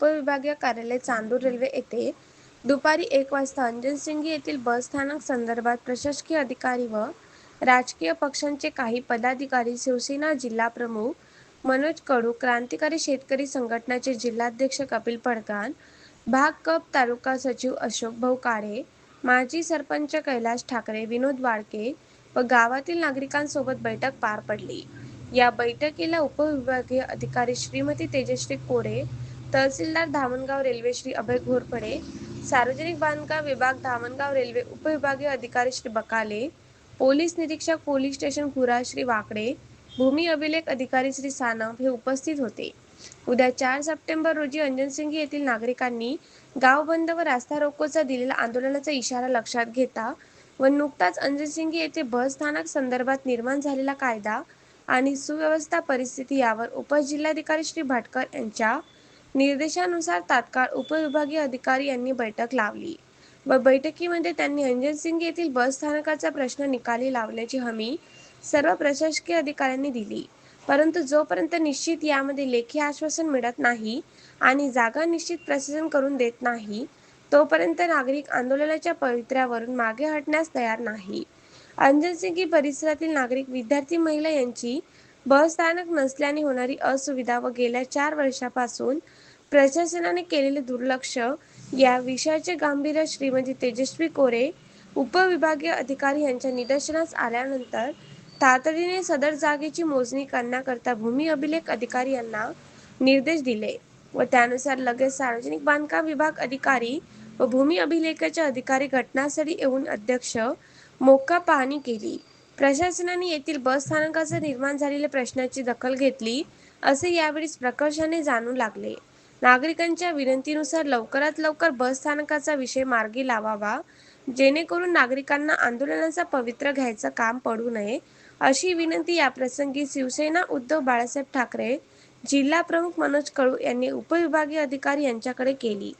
उपविभागीय कार्यालय चांदूर रेल्वे येथे दुपारी एक वाजता अंजनसिंगी येथील बस स्थानक संदर्भात प्रशासकीय अधिकारी व राजकीय पक्षांचे काही पदाधिकारी शिवसेना जिल्हा प्रमुख मनोज कडू क्रांतिकारी शेतकरी संघटनाचे जिल्हाध्यक्ष कपिल पडकान भाग कप तालुका सचिव अशोक भाऊ काळे माजी सरपंच कैलास ठाकरे विनोद वाळके व गावातील नागरिकांसोबत बैठक पार पडली. या बैठकीला उपविभागीय अधिकारी श्रीमती तेजश्री कोरे तहसीलदार धामणगाव रेल्वे श्री अभय घोरपडे सार्वजनिक बांधकाम विभाग धामणगाव रेल्वे उपविभागीय अधिकारी श्री बकाले पोलीस निरीक्षक पोलीस स्टेशन कुरा श्री वाकडे भूमी अभिलेख अधिकारी श्री सानप हे उपस्थित होते. उद्या चार सप्टेंबर रोजी अंजनसिंगी येथील नागरिकांनी गाव बंद व रास्ता रोकोचा दिलेला आंदोलनाचा इशारा लक्षात घेता व नुकताच अंजनसिंगी येथे बस स्थानक संदर्भात निर्माण झालेला कायदा आणि सुव्यवस्था परिस्थिती यावर उपजिल्हाधिकारी श्री भाटकर यांच्या निर्देशानुसार तात्काळ उपविभागीय अधिकारी यांनी बैठक लावली व बैठकीमध्ये त्यांनी अंजनसिंग येथील बस स्थानकाचा प्रश्न निकाली लावण्याची हमी सर्व प्रशासकीय अधिकाऱ्यांनी दिली. परंतु जोपर्यंत निश्चित यामध्ये लेखी आश्वासन मिळत नाही आणि जागा निश्चित प्रशासन करून देत नाही तोपर्यंत नागरिक आंदोलनाच्या पवित्र्यावरून मागे हटण्यास तयार नाही. अंजनसिंगी परिसरातील नागरिक विद्यार्थी महिला यांची बस स्थानक नसल्याने होणारी असुविधा व गेल्या चार वर्षापासून प्रशासनाने केलेले दुर्लक्ष या विषयाचे गांभीर्य श्रीमती तेजस्वी कोरे उपविभागीय अधिकारी यांच्या निदर्शनास आल्यानंतर तातडीने सदर जागेची मोजणी करण्याकरता भूमी अभिलेख अधिकारी यांना निर्देश दिले व त्यानुसार लगेच सार्वजनिक बांधकाम विभाग अधिकारी व भूमी अभिलेखाचे अधिकारी घटनास्थळी येऊन अध्यक्ष मोक्का पाहणी केली. प्रशासनाने येथील बस स्थानकाचा निर्माण झालेल्या प्रश्नाची दखल घेतली असे यावेळी प्रकर्षाने जाणू लागले. नागरिकांच्या विनंतीनुसार लवकरात लवकर बस स्थानकाचा विषय मार्गी लावावा. जेणेकरून नागरिकांना आंदोलनाचा पवित्र घ्यायचं काम पडू नये. अशी विनंती याप्रसंगी शिवसेना उद्धव बाळासाहेब ठाकरे जिल्हा प्रमुख मनोज कळू यांनी उपविभागीय अधिकारी यांच्याकडे केली.